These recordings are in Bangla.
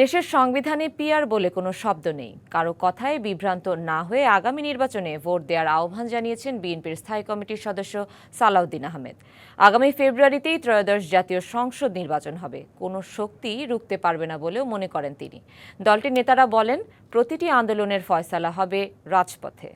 দেশের সংবিধানে পিয়ার বলে কোনো শব্দ নেই। কারও কথায় বিভ্রান্ত না হয়ে আগামী নির্বাচনে ভোট দেওয়ার আহ্বান জানিয়েছেন বিএনপির স্থায়ী কমিটির সদস্য সালাউদ্দিন আহমেদ। আগামী ফেব্রুয়ারিতেই ত্রয়োদশ জাতীয় সংসদ নির্বাচন হবে। কোনো শক্তি রুখতে পারবে না বলেও মনে করেন তিনি। দলটির নেতারা বলেন, প্রতিটি আন্দোলনের ফয়সালা হবে রাজপথে।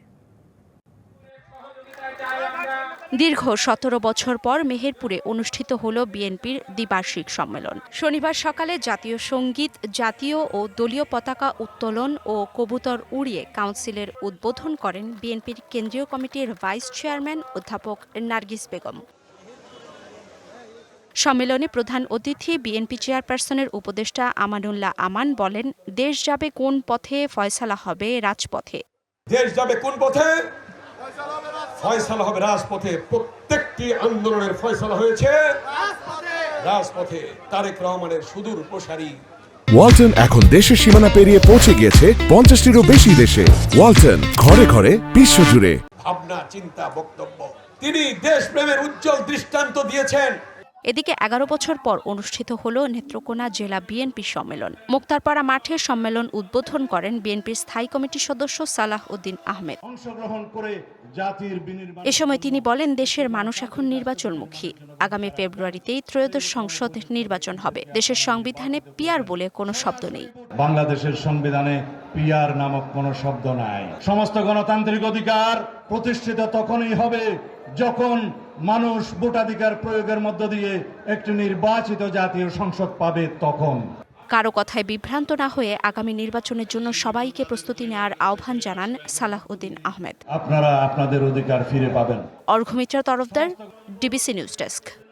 দীর্ঘ সতেরো বছর পর মেহেরপুরে অনুষ্ঠিত হল বিএনপির দ্বিবার্ষিক সম্মেলন। শনিবার সকালে জাতীয় সংগীত, জাতীয় ও দলীয় পতাকা উত্তোলন ও কবুতর উড়িয়ে কাউন্সিলের উদ্বোধন করেন বিএনপির কেন্দ্রীয় কমিটির ভাইস চেয়ারম্যান অধ্যাপক নার্গিস বেগম। সম্মেলনে প্রধান অতিথি বিএনপি চেয়ারপারসনের উপদেষ্টা আমানুল্লাহ আমান বলেন, দেশ যাবে কোন পথে, ফয়সালা হবে রাজপথে। দেশ যাবে কোন পথে? ফয়সালা হবে রাজপথে। প্রত্যেকটি আন্দোলনের ফয়সালা হয়েছে। রাজপথে তারেক রহমানের সুদূর প্রসারী। ওয়ালটন এখন দেশের সীমানা পেরিয়ে পৌঁছে গিয়েছে পঞ্চাশটিরও বেশি দেশে। ওয়ালটন ঘরে ঘরে বিশ্ব বিশ্বজুড়ে। ভাবনা চিন্তা বক্তব্য। তিনি দেশপ্রেমের উজ্জ্বল দৃষ্টান্ত দিয়েছেন। এদিকে এগারো বছর পর অনুষ্ঠিত হল নেত্রকোনা জেলা বিএনপি সম্মেলন। মুক্তারপাড়া মাঠে সম্মেলন উদ্বোধন করেন বিএনপির স্থায়ী কমিটির সদস্য সালাহ উদ্দিন আহমেদ। এ সময় তিনি বলেন দেশের মানুষ এখন নির্বাচনমুখী। আগামী ফেব্রুয়ারিতেই ত্রয়োদশ সংসদ নির্বাচন হবে। দেশের সংবিধানে পিয়ার বলে কোনো শব্দ নেই। বাংলাদেশের সংবিধানে পিয়ার নামক কোনো শব্দ নাই। সমস্ত গণতান্ত্রিক অধিকার প্রতিষ্ঠিত তখনই হবে যখন মানুষ ভোটাধিকার প্রয়োগের মধ্য দিয়ে একটি নির্বাচিত জাতীয় সংসদ পাবে তখন। কারও কথায় বিভ্রান্ত না হয়ে আগামী নির্বাচনের জন্য সবাইকে প্রস্তুতি নেওয়ার আহ্বান জানান সালাহ উদ্দিন আহমেদ। আপনারা আপনাদের অধিকার ফিরে পাবেন। Arghamitra Tarafdar DBC news desk.